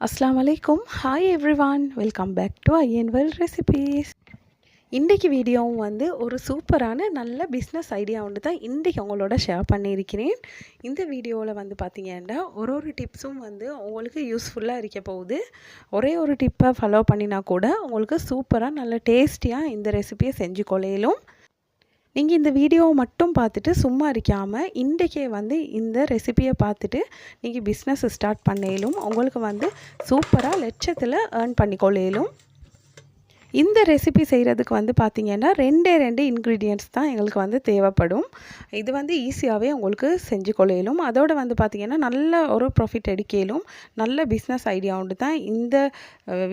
அஸ்லாம் வலைக்கும் hi everyone welcome back to ஐஎன்வெல் recipes இன்றைக்கு வீடியோவும் வந்து ஒரு சூப்பரான நல்ல பிஸ்னஸ் ஐடியா ஒன்று தான் இன்றைக்கி உங்களோட ஷேர் பண்ணியிருக்கிறேன். இந்த வீடியோவில் வந்து பார்த்தீங்கன்னா ஒரு ஒரு டிப்ஸும் வந்து உங்களுக்கு யூஸ்ஃபுல்லாக இருக்க போகுது. ஒரே ஒரு டிப்பை ஃபாலோ பண்ணினா கூட உங்களுக்கு சூப்பராக நல்ல டேஸ்டியாக இந்த ரெசிபியை செஞ்சு கொள்ளையிலும் நீங்கள் இந்த வீடியோவை மட்டும் பார்த்துட்டு சும்மா இருக்காமல் இன்றைக்கே வந்து இந்த ரெசிபியை பார்த்துட்டு நீங்கள் பிஸ்னஸ் ஸ்டார்ட் பண்ணையிலும் உங்களுக்கு வந்து சூப்பராக லட்சத்தில் ஏர்ன் பண்ணிக்கொள்ளையிலும் இந்த ரெசிபி செய்கிறதுக்கு வந்து பார்த்திங்கன்னா ரெண்டே ரெண்டு இன்க்ரீடியன்ட்ஸ் தான் எங்களுக்கு வந்து தேவைப்படும். இது வந்து ஈஸியாகவே உங்களுக்கு செஞ்சு கொள்ளையிலும் அதோடு வந்து பார்த்திங்கன்னா நல்ல ஒரு ப்ராஃபிட் எடுக்கலும். நல்ல பிஸ்னஸ் ஐடியா உண்டு தான் இந்த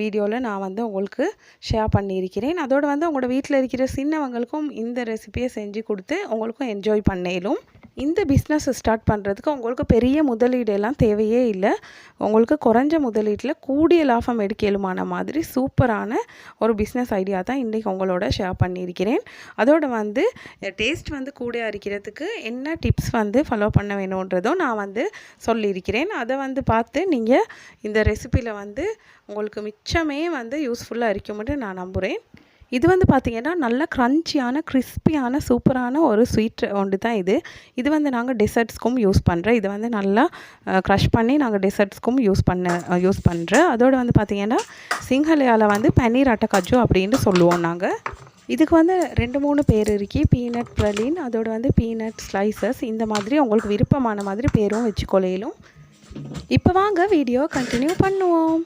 வீடியோவில் நான் வந்து உங்களுக்கு ஷேர் பண்ணியிருக்கிறேன். அதோடு வந்து உங்களோட வீட்டில் இருக்கிற சின்னவங்களுக்கும் இந்த ரெசிபியை செஞ்சு கொடுத்து உங்களுக்கும் என்ஜாய் பண்ணையிலும் இந்த பிஸ்னஸ் ஸ்டார்ட் பண்ணுறதுக்கு உங்களுக்கு பெரிய முதலீடு எல்லாம் தேவையே இல்லை. உங்களுக்கு குறைஞ்ச முதலீட்டில் கூடிய லாபம் எடுக்கலுமான மாதிரி சூப்பரான ஒரு பிஸ்னஸ் ஐடியா தான் இன்றைக்கி உங்களோட ஷேர் பண்ணியிருக்கிறேன். அதோடு வந்து டேஸ்ட் வந்து கூட அரிக்கிறதுக்கு என்ன டிப்ஸ் வந்து ஃபாலோ பண்ண வேணுன்றதும் நான் வந்து சொல்லியிருக்கிறேன். அதை வந்து பார்த்து நீங்கள் இந்த ரெசிப்பியில் வந்து உங்களுக்கு மிச்சமே வந்து யூஸ்ஃபுல்லாக இருக்கும்னு நான் நம்புகிறேன் இது வந்து பார்த்திங்கன்னா நல்லா க்ரன்ச்சியான கிறிஸ்பியான சூப்பரான ஒரு ஸ்வீட் ஒன்று தான் இது. இது வந்து நாங்கள் டெசர்ட்ஸ்க்கும் யூஸ் பண்ணுறோம் இது வந்து நல்லா க்ரஷ் பண்ணி நாங்கள் டெசர்ட்ஸ்க்கும் யூஸ் பண்ண யூஸ் பண்ணுறோம் அதோடு வந்து பார்த்திங்கன்னா சிங்கலையால் வந்து பன்னீர் அட்டக்கஜு அப்படின்னு சொல்லுவோம் நாங்கள் இதுக்கு வந்து ரெண்டு மூணு பேர் இருக்கி பீனட் ப்ரலின் அதோடு வந்து பீனட் ஸ்லைசஸ் இந்த மாதிரி உங்களுக்கு விருப்பமான மாதிரி பேரும் வச்சுக்கொள்ளையிலும் இப்போ வாங்க வீடியோ கண்டினியூ பண்ணுவோம்.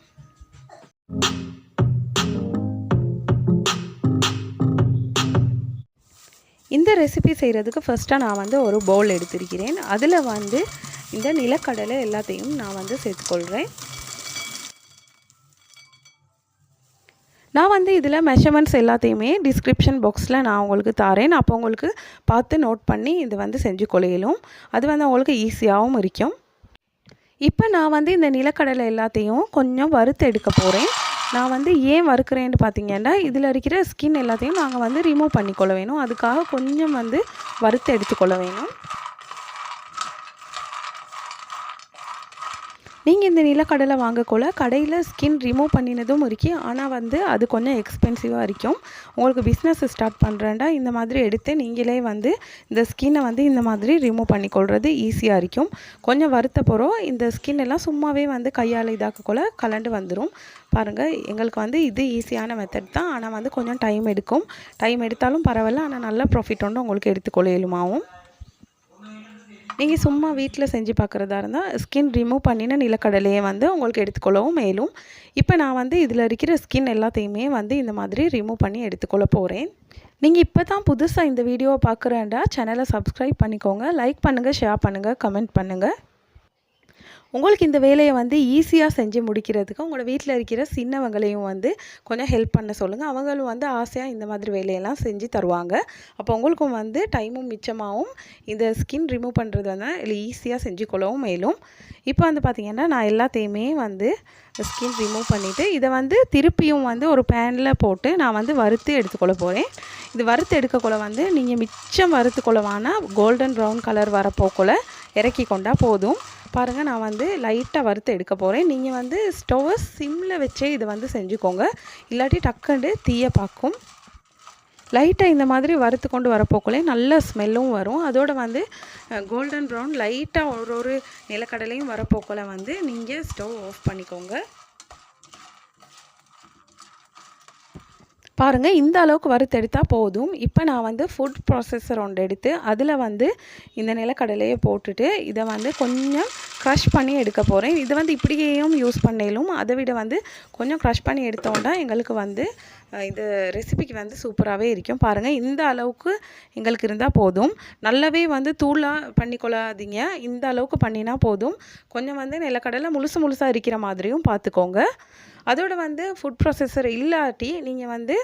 இந்த ரெசிபி செய்கிறதுக்கு ஃபஸ்ட்டாக நான் வந்து ஒரு பவுல் எடுத்திருக்கிறேன். அதில் வந்து இந்த நிலக்கடலை எல்லாத்தையும் நான் வந்து சேர்த்துக்கொள்கிறேன் நான் வந்து இதில் மெஷர்மெண்ட்ஸ் எல்லாத்தையுமே டிஸ்கிரிப்ஷன் பாக்ஸில் நான் உங்களுக்கு தாரேன். அப்போ உங்களுக்கு பார்த்து நோட் பண்ணி இது வந்து செஞ்சு கொள்ளையிலும் அது வந்து உங்களுக்கு ஈஸியாகவும் இருக்கும். இப்போ நான் வந்து இந்த நிலக்கடலை எல்லாத்தையும் கொஞ்சம் வறுத்து எடுக்க போகிறேன் நான் வந்து ஏன் வறுக்கிறேன்னு பார்த்தீங்கன்னா இதில் இருக்கிற ஸ்கின் எல்லாத்தையும் நாங்கள் வந்து ரிமூவ் பண்ணிக்கொள்ள வேணும். அதுக்காக கொஞ்சம் வந்து வறுத்து எடுத்துக்கொள்ள வேணும். நீங்கள் இந்த நிலக்கடலை வாங்கக்குள்ள கடையில் ஸ்கின் ரிமூவ் பண்ணினதும் இருக்கு. ஆனால் வந்து அது கொஞ்சம் எக்ஸ்பென்சிவாக இருக்கும். உங்களுக்கு பிஸ்னஸ் ஸ்டார்ட் பண்ணுறேன்டா இந்த மாதிரி எடுத்து நீங்களே வந்து இந்த ஸ்கின்னை வந்து இந்த மாதிரி ரிமூவ் பண்ணிக்கொள்வது ஈஸியாக இருக்கும். கொஞ்சம் வருத்த போகிறோம் இந்த ஸ்கின் எல்லாம் சும்மாவே வந்து கையால் இதாக்கக்குள்ள கலண்டு வந்துடும் பாருங்கள் எங்களுக்கு வந்து இது ஈஸியான மெத்தட் தான். ஆனால் வந்து கொஞ்சம் டைம் எடுக்கும். டைம் எடுத்தாலும் பரவாயில்ல. ஆனால் நல்ல ப்ராஃபிட் ஒன்று உங்களுக்கு எடுத்துக்கொள்ள இயலுமாவும். நீங்கள் சும்மா வீட்டில் செஞ்சு பார்க்குறதா இருந்தால் ஸ்கின் ரிமூவ் பண்ணின நிலக்கடலையை வந்து உங்களுக்கு எடுத்துக்கொள்ளவும் மேலும். இப்போ நான் வந்து இதில் இருக்கிற ஸ்கின் எல்லாத்தையுமே வந்து இந்த மாதிரி ரிமூவ் பண்ணி எடுத்துக்கொள்ள போகிறேன் நீங்கள் இப்போ தான் புதுசாக இந்த வீடியோவை பார்க்குறேன்டா சேனலை சப்ஸ்கிரைப் பண்ணிக்கோங்க. லைக் பண்ணுங்கள் ஷேர் பண்ணுங்கள் கமெண்ட் பண்ணுங்கள் உங்களுக்கு இந்த வேலையை வந்து ஈஸியாக செஞ்சு முடிக்கிறதுக்கு உங்களோட வீட்டில் இருக்கிற சின்னவங்களையும் வந்து கொஞ்சம் ஹெல்ப் பண்ண சொல்லுங்கள் அவங்களும் வந்து ஆசையாக இந்த மாதிரி வேலையெல்லாம் செஞ்சு தருவாங்க. அப்போ உங்களுக்கும் வந்து டைமும் மிச்சமாகவும் இந்த ஸ்கின் ரிமூவ் பண்ணுறது வந்து இல்லை ஈஸியாக செஞ்சு கொள்ளவும் மேலும். இப்போ வந்து பார்த்திங்கன்னா நான் எல்லாத்தையுமே வந்து ஸ்கின் ரிமூவ் பண்ணிவிட்டு இதை வந்து திருப்பியும் வந்து ஒரு பேனில் போட்டு நான் வந்து வறுத்து எடுத்துக்கொள்ள போகிறேன் இது வறுத்து எடுக்கக்குள்ள வந்து நீங்கள் மிச்சம் வறுத்துக்கொள்ளவான கோல்டன் ப்ரௌன் கலர் வரப்போக்குள்ள இறக்கி கொண்டால் போதும். பாருங்கள் நான் வந்து லைட்டாக வறுத்து எடுக்க போகிறேன் நீங்கள் வந்து ஸ்டவ்வை சிம்மில் வச்சே இதை வந்து செஞ்சுக்கோங்க. இல்லாட்டி டக்குண்டு தீயை பார்க்கும் லைட்டாக இந்த மாதிரி வறுத்து கொண்டு வரப்போக்குள்ளே நல்ல ஸ்மெல்லும் வரும். அதோடு வந்து கோல்டன் ப்ரௌன் லைட்டாக ஒரு ஒரு நிலக்கடலையும் வரப்போக்குள்ள வந்து நீங்கள் ஸ்டவ் ஆஃப் பண்ணிக்கோங்க. பாருங்கள் இந்த அளவுக்கு வறுத்தெடுத்தால் போதும். இப்போ நான் வந்து ஃபுட் ப்ராசஸர் ஒன்று எடுத்து அதில் வந்து இந்த நிலக்கடலையை போட்டுட்டு இதை வந்து கொஞ்சம் க்ரஷ் பண்ணி எடுக்க போகிறேன் இதை வந்து இப்படியேயும் யூஸ் பண்ணலும் அதை விட வந்து கொஞ்சம் க்ரஷ் பண்ணி எடுத்தோன்னா எங்களுக்கு வந்து இது ரெசிபிக்கு வந்து சூப்பராகவே இருக்கும். பாருங்கள் இந்த அளவுக்கு எங்களுக்கு இருந்தால் போதும். நல்லாவே வந்து தூளாக பண்ணிக்கொள்ளாதீங்க. இந்த அளவுக்கு பண்ணினா போதும். கொஞ்சம் வந்து நிலக்கடலை முழுசு முழுசாக இருக்கிற மாதிரியும் பார்த்துக்கோங்க. அதோட வந்து ஃபுட் ப்ராசஸர் இல்லாட்டி நீங்கள் வந்து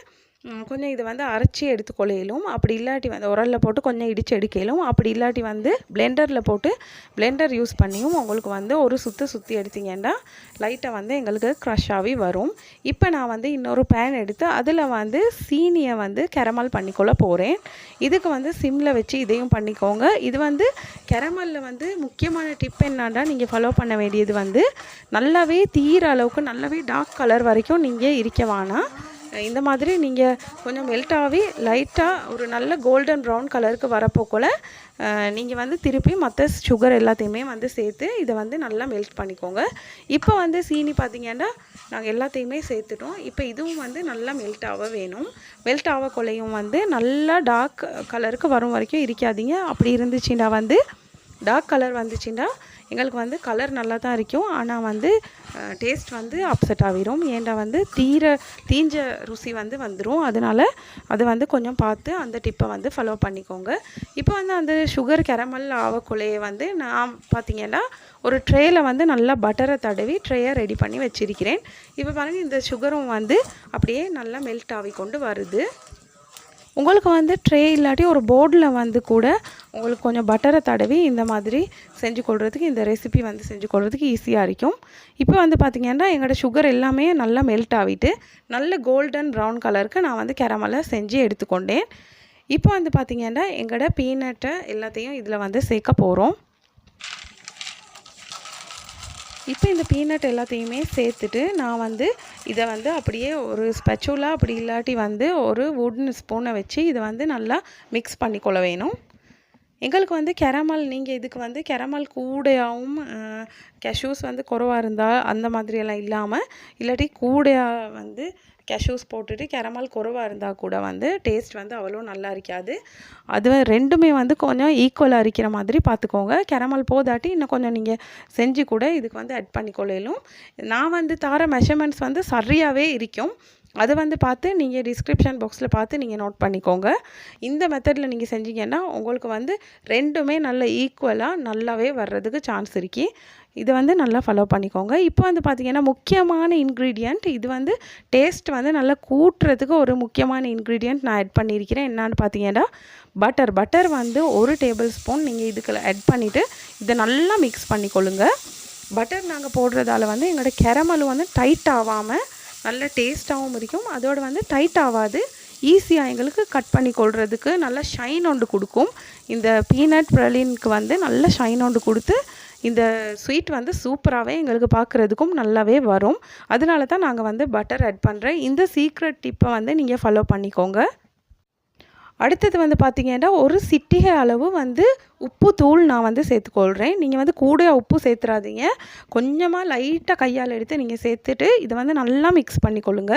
கொஞ்சம் இது வந்து அரைச்சி எடுத்துக்கொள்ளையிலும் அப்படி இல்லாட்டி வந்து உரலில் போட்டு கொஞ்சம் இடித்து எடுக்கலும் அப்படி இல்லாட்டி வந்து பிளெண்டரில் போட்டு பிளெண்டர் யூஸ் பண்ணியும் உங்களுக்கு வந்து ஒரு சுற்று சுற்றி எடுத்தீங்கன்னா லைட்டை வந்து எங்களுக்கு க்ரஷ் ஆகி வரும். இப்போ நான் வந்து இன்னொரு பேன் எடுத்து அதில் வந்து சீனியை வந்து கெரமல் பண்ணிக்கொள்ள போகிறேன் இதுக்கு வந்து சிம்மில் வச்சு இதையும் பண்ணிக்கோங்க. இது வந்து கெரமலில் வந்து முக்கியமான டிப் என்னன்னா நீங்கள் ஃபாலோ பண்ண வேண்டியது வந்து நல்லாவே தீர அளவுக்கு நல்லாவே டார்க் கலர் வரைக்கும் நீங்கள் இருக்க வேணாம். இந்த மாதிரி நீங்கள் கொஞ்சம் மெல்ட் ஆகி லைட்டாக ஒரு நல்ல கோல்டன் ப்ரௌன் கலருக்கு வரப்போக்குள்ள நீங்கள் வந்து திருப்பி மற்ற சுகர் எல்லாத்தையுமே வந்து சேர்த்து இதை வந்து நல்லா மெல்ட் பண்ணிக்கோங்க. இப்போ வந்து சீனி பார்த்தீங்கன்னா நாங்கள் எல்லாத்தையுமே சேர்த்துட்டோம். இப்போ இதுவும் வந்து நல்லா மெல்ட் ஆக வேணும். மெல்ட் ஆக கொலையும் வந்து நல்லா டார்க் கலருக்கு வரும் வரைக்கும் இருக்காதீங்க. அப்படி இருந்துச்சுன்னா வந்து டார்க் கலர் வந்துச்சுன்னா எங்களுக்கு வந்து கலர் நல்லா தான் இருக்கும். ஆனால் வந்து டேஸ்ட் வந்து அப்செட் ஆகிரும் ஏன்டா வந்து தீர தீஞ்ச ருசி வந்து வந்துடும் அதனால அது வந்து கொஞ்சம் பார்த்து அந்த டிப்பை வந்து ஃபாலோ பண்ணிக்கோங்க. இப்போ வந்து அந்த சுகர் கேரமல் ஆவக்குள்ளையை வந்து நான் பார்த்திங்கன்னா ஒரு ட்ரேயில் வந்து நல்லா பட்டரை தடவி ட்ரேயை ரெடி பண்ணி வச்சிருக்கிறேன். இப்போ பாருங்கள் இந்த சுகரும் வந்து அப்படியே நல்லா மெல்ட் ஆகி கொண்டு வருது. உங்களுக்கு வந்து ட்ரே இல்லாட்டி ஒரு போர்டில் வந்து கூட உங்களுக்கு கொஞ்சம் பட்டரை தடவி இந்த மாதிரி செஞ்சு கொள்றதுக்கு இந்த ரெசிபி வந்து செஞ்சு கொள்றதுக்கு ஈஸியாக இருக்கும். இப்போ வந்து பார்த்திங்கன்னா எங்களோட சுகர் எல்லாமே நல்லா மெல்ட் ஆகிட்டு நல்ல கோல்டன் ப்ரௌன் கலருக்கு நான் வந்து கேரமலை செஞ்சு எடுத்துக்கொண்டேன். இப்போ வந்து பார்த்திங்கன்னா எங்களோட பீனட்டை எல்லாத்தையும் இதில் வந்து சேர்க்க போகிறோம் இப்போ இந்த பீனட் எல்லாத்தையுமே சேர்த்துட்டு நான் வந்து இதை வந்து அப்படியே ஒரு ஸ்பெச்சுலா அப்படி இல்லாட்டி வந்து ஒரு வுட்டன் ஸ்பூனை வச்சு இதை வந்து நல்லா மிக்ஸ் பண்ணிக்கொள்ள வேணும். எங்களுக்கு வந்து கெரமல் நீங்கள் இதுக்கு வந்து கெரமல் கூடையாகவும் கேஷ்யூஸ் வந்து குறவாக இருந்தால் அந்த மாதிரியெல்லாம் இல்லாமல் இல்லாட்டி கூடையாக வந்து கேஷ்யூஸ் போட்டுட்டு கெரமல் குறவாக இருந்தால் கூட வந்து டேஸ்ட் வந்து அவ்வளோ நல்லா இருக்காது. அது ரெண்டுமே வந்து கொஞ்சம் ஈக்குவலாக இருக்கிற மாதிரி பார்த்துக்கோங்க கெரமல் போதாட்டி இன்னும் கொஞ்சம் நீங்கள் செஞ்சு கூட இதுக்கு வந்து ஆட் பண்ணிக்கொள்ளலும். நான் வந்து தர மெஷர்மெண்ட்ஸ் வந்து சரியாகவே இருக்கும். அது வந்து பார்த்து நீங்கள் டிஸ்கிரிப்ஷன் பாக்ஸில் பார்த்து நீங்கள் நோட் பண்ணிக்கோங்க. இந்த மெத்தடில் நீங்கள் செஞ்சீங்கன்னா உங்களுக்கு வந்து ரெண்டுமே நல்ல ஈக்குவலாக நல்லாவே வர்றதுக்கு சான்ஸ் இருக்கு. இதை வந்து நல்லா ஃபாலோ பண்ணிக்கோங்க. இப்போ வந்து பார்த்திங்கன்னா முக்கியமான இன்க்ரீடியண்ட் இது வந்து டேஸ்ட் வந்து நல்லா கூட்டுறதுக்கு ஒரு முக்கியமான இன்க்ரீடியண்ட் நான் ஆட் பண்ணியிருக்கிறேன். என்னான்னு பார்த்தீங்கன்னா பட்டர் பட்டர் வந்து ஒரு டேபிள் ஸ்பூன் நீங்கள் இதுக்கு ஆட் பண்ணிவிட்டு இதை நல்லா மிக்ஸ் பண்ணிக்கொள்ளுங்க. பட்டர் நாங்கள் போடுறதால வந்து எங்களோட கெரமல் வந்து டைட் ஆகாமல் நல்ல டேஸ்ட்டாகவும் இருக்கும் அதோடு வந்து டைட் ஆகாது. ஈஸியாக எங்களுக்கு கட் பண்ணி கொள்றதுக்கு நல்ல ஷைன் ஒன்று கொடுக்கும். இந்த பீனட் ப்ரலினுக்கு வந்து நல்ல ஷைன் ஒன்று கொடுத்து இந்த ஸ்வீட் வந்து சூப்பராகவே எங்களுக்கு பார்க்குறதுக்கும் நல்லாவே வரும். அதனால தான் நாங்கள் வந்து பட்டர் ஆட் பண்ணுறேன் இந்த சீக்ரெட் டிப்பை வந்து நீங்கள் ஃபாலோ பண்ணிக்கோங்க. அடுத்தது வந்து பார்த்திங்கன்னா ஒரு சிட்டிகை அளவு வந்து உப்பு தூள் நான் வந்து சேர்த்துக்கொள்கிறேன் நீங்கள் வந்து கூட உப்பு சேர்த்துறாதீங்க. கொஞ்சமாக லைட்டாக கையால் எடுத்து நீங்கள் சேர்த்துட்டு இதை வந்து நல்லா மிக்ஸ் பண்ணிக்கொள்ளுங்க.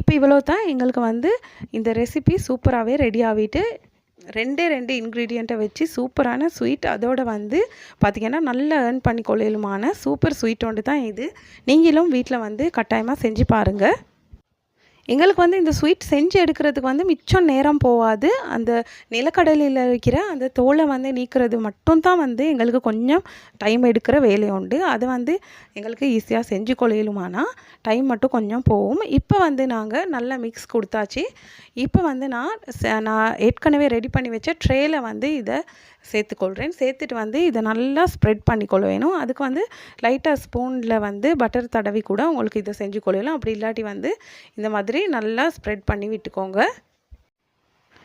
இப்போ இவ்வளோ தான் எங்களுக்கு வந்து இந்த ரெசிபி சூப்பராகவே ரெடி ஆகிட்டு ரெண்டே ரெண்டு இன்க்ரீடியண்ட்டை வச்சு சூப்பரான ஸ்வீட் அதோட வந்து பார்த்திங்கன்னா நல்லா ஏர்ன் பண்ணி கொள்ளையிலுமான சூப்பர் ஸ்வீட் ஒன்று தான் இது. நீங்களும் வீட்டில் வந்து கட்டாயமாக செஞ்சு பாருங்கள் எங்களுக்கு வந்து இந்த ஸ்வீட் செஞ்சு எடுக்கிறதுக்கு வந்து மிச்சம் நேரம் போகாது. அந்த நிலக்கடலையில் இருக்கிற அந்த தோலை வந்து நீக்கிறது மட்டும்தான் வந்து எங்களுக்கு கொஞ்சம் டைம் எடுக்கிற வேலை உண்டு. அது வந்து எங்களுக்கு ஈஸியாக செஞ்சு கொள்ளையிலுமானா டைம் மட்டும் கொஞ்சம் போகும். இப்போ வந்து நாங்கள் நல்லா மிக்ஸ் கொடுத்தாச்சு. இப்போ வந்து நான் ச- நான் ஏற்கனவே ரெடி பண்ணி வச்ச ட்ரேயில் வந்து இதை சேர்த்துக்கொள்கிறேன் சேர்த்துட்டு வந்து இதை நல்லா ஸ்ப்ரெட் பண்ணிக்கொள்ள வேணும். அதுக்கு வந்து லைட்டாக ஸ்பூனில் வந்து பட்டர் தடவி கூட உங்களுக்கு இதை செஞ்சு கொள்ளலாம் அப்படி இல்லாட்டி வந்து இந்த மாதிரி நல்லா ஸ்ப்ரெட் பண்ணி விட்டுக்கோங்க.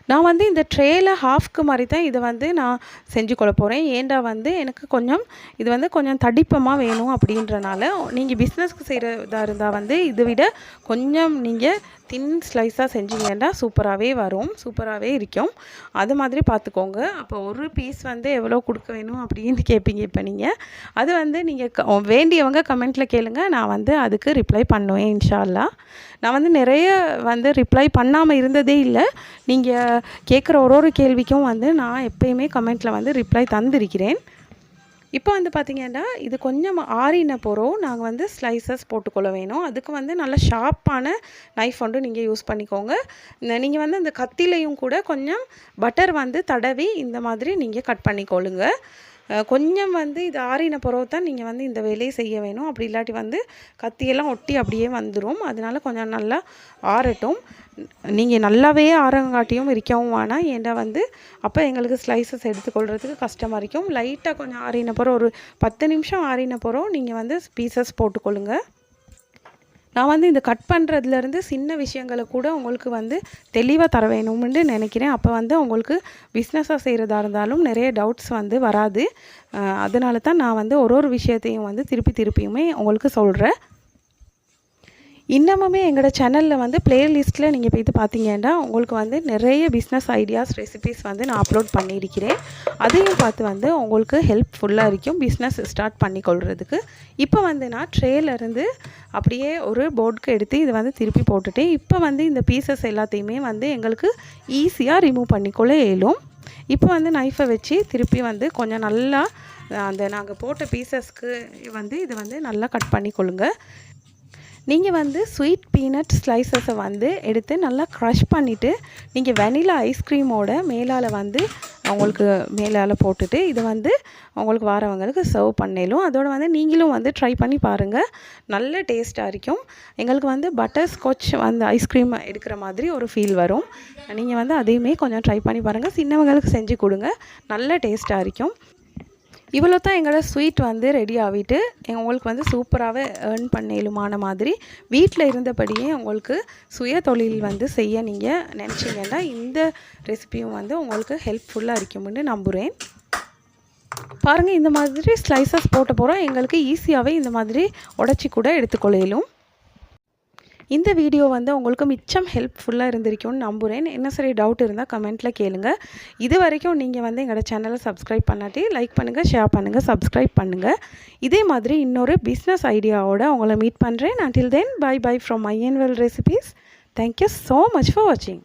நான் வந்து இந்த ட்ரேயில் ஹாஃப்க்கு மாதிரி தான் இதை வந்து நான் செஞ்சு கொள்ள போகிறேன் ஏண்டா வந்து எனக்கு கொஞ்சம் இது வந்து கொஞ்சம் தடிப்பமாக வேணும் அப்படின்றனால நீங்கள் பிஸ்னஸ்க்கு செய்கிறதா இருந்தால் வந்து இதை விட கொஞ்சம் நீங்கள் தின் ஸ்லைஸாக செஞ்சீங்கன்னா சூப்பராகவே வரும் சூப்பராகவே இருக்கும். அது மாதிரி பார்த்துக்கோங்க. அப்போ ஒரு பீஸ் வந்து எவ்வளோ கொடுக்க வேணும் அப்படின்னு கேட்பீங்க இப்போ நீங்கள் அது வந்து நீங்கள் வேண்டியவங்க கமெண்ட்டில் கேளுங்க. நான் வந்து அதுக்கு ரிப்ளை பண்ணுவேன் இன்ஷால்லா. நான் வந்து நிறைய வந்து ரிப்ளை பண்ணாமல் இருந்ததே இல்லை. நீங்கள் கேட்குற ஒரு ஒரு கேள்விக்கும் வந்து நான் எப்பயுமே கமெண்ட்டில் வந்து ரிப்ளை தந்திருக்கிறேன். இப்போ வந்து பார்த்தீங்கன்னா இது கொஞ்சம் ஆறின போகிறோம் நாங்கள் வந்து ஸ்லைசஸ் போட்டுக்கொள்ள வேணும். அதுக்கு வந்து நல்ல ஷார்ப்பான நைஃப் ஒன்று நீங்கள் யூஸ் பண்ணிக்கோங்க. நீங்கள் வந்து அந்த கத்திலையும் கூட கொஞ்சம் பட்டர் வந்து தடவி இந்த மாதிரி நீங்கள் கட் பண்ணிக்கொள்ளுங்கள் கொஞ்சம் வந்து இது ஆறின பிறகு தான் நீங்கள் வந்து இந்த வேலையை செய்ய வேணும். அப்படி இல்லாட்டி வந்து கத்தியெல்லாம் ஒட்டி அப்படியே வந்துடும் அதனால கொஞ்சம் நல்லா ஆறட்டும். நீங்கள் நல்லாவே ஆரங்காட்டியும் இருக்கவும் வேணாம். ஏன்னா வந்து அப்போ எங்களுக்கு ஸ்லைசஸ் எடுத்துக்கொள்கிறதுக்கு கஷ்டமாக இருக்கும். லைட்டாக கொஞ்சம் ஆறின பிறகு ஒரு பத்து நிமிஷம் ஆறின பிறகு நீங்கள் வந்து பீசஸ் போட்டுக்கொள்ளுங்கள் நான் வந்து இந்த கட் பண்ணுறதுலேருந்து சின்ன விஷயங்களை கூட உங்களுக்கு வந்து தெளிவாக தர வேணும்னு நினைக்கிறேன். அப்போ வந்து உங்களுக்கு பிஸ்னஸாக செய்கிறதா இருந்தாலும் நிறைய டவுட்ஸ் வந்து வராது. அதனால தான் நான் வந்து ஒரு ஒரு விஷயத்தையும் வந்து திருப்பி திருப்பியுமே உங்களுக்கு சொல்கிறேன் இன்னமுமே எங்களோட சேனலில் வந்து பிளேலிஸ்ட்டில் நீங்கள் போய்த்து பார்த்தீங்கன்னா உங்களுக்கு வந்து நிறைய பிஸ்னஸ் ஐடியாஸ் ரெசிபிஸ் வந்து நான் அப்லோட் பண்ணியிருக்கிறேன். அதையும் பார்த்து வந்து உங்களுக்கு ஹெல்ப்ஃபுல்லாக இருக்கும் பிஸ்னஸ் ஸ்டார்ட் பண்ணிக்கொள்கிறதுக்கு இப்போ வந்து நான் ட்ரேலேருந்து அப்படியே ஒரு போர்டுக்கு எடுத்து இதை வந்து திருப்பி போட்டுட்டேன். இப்போ வந்து இந்த பீசஸ் எல்லாத்தையுமே வந்து எங்களுக்கு ஈஸியாக ரிமூவ் பண்ணிக்கொள்ள இயலும். இப்போ வந்து நைஃபை வச்சு திருப்பி வந்து கொஞ்சம் நல்லா அந்த நாங்கள் போட்ட பீசஸ்க்கு வந்து இதை வந்து நல்லா கட் பண்ணிக்கொள்ளுங்க. நீங்கள் வந்து ஸ்வீட் பீனட் ஸ்லைசஸை வந்து எடுத்து நல்லா க்ரஷ் பண்ணிவிட்டு நீங்கள் வெனிலா ஐஸ்கிரீமோட மேலால் வந்து உங்களுக்கு மேலால் போட்டுட்டு இது வந்து உங்களுக்கு வரவங்களுக்கு சர்வ் பண்ணிடலும். அதோட வந்து நீங்களும் வந்து ட்ரை பண்ணி பாருங்கள் நல்ல டேஸ்ட்டாக இருக்கும். எங்களுக்கு வந்து பட்டர் ஸ்காட்ச் அந்த ஐஸ்கிரீம் எடுக்கிற மாதிரி ஒரு ஃபீல் வரும். நீங்கள் வந்து அதையுமே கொஞ்சம் ட்ரை பண்ணி பாருங்கள் சின்னவங்களுக்கு செஞ்சு கொடுங்க. நல்ல டேஸ்ட்டாக இருக்கும். இவ்வளோ தான் எங்களோட ஸ்வீட் வந்து ரெடி ஆகிட்டு உங்களுக்கு வந்து சூப்பராகவே ஏர்ன் பண்ணலுமான மாதிரி வீட்டில் இருந்தபடியே உங்களுக்கு சுய தொழில் வந்து செய்ய நீங்கள் நினச்சிங்கன்னா இந்த ரெசிபியும் வந்து உங்களுக்கு ஹெல்ப்ஃபுல்லாக இருக்கும்னு நம்புகிறேன் பாருங்கள் இந்த மாதிரி ஸ்லைசஸ் போட்ட போகிறோம் எங்களுக்கு ஈஸியாகவே இந்த மாதிரி உடச்சி கூட எடுத்துக்கொள்ளையிலும் இந்த வீடியோ வந்து உங்களுக்கு மிச்சம் ஹெல்ப்ஃபுல்லாக இருந்திருக்கும்னு நம்புகிறேன் என்ன சரி டவுட் இருந்தால் கமெண்ட்டில் கேளுங்க. இது வரைக்கும் நீங்கள் வந்து எங்களோட சேனலை சப்ஸ்கிரைப் பண்ணாட்டி லைக் பண்ணுங்கள் ஷேர் பண்ணுங்கள் சப்ஸ்கிரைப் பண்ணுங்கள் இதே மாதிரி இன்னொரு பிஸ்னஸ் ஐடியாவோட உங்களை மீட் பண்ணுறேன் until then bye bye from ஐஎன்வெல் recipes thank you so much for வாட்சிங்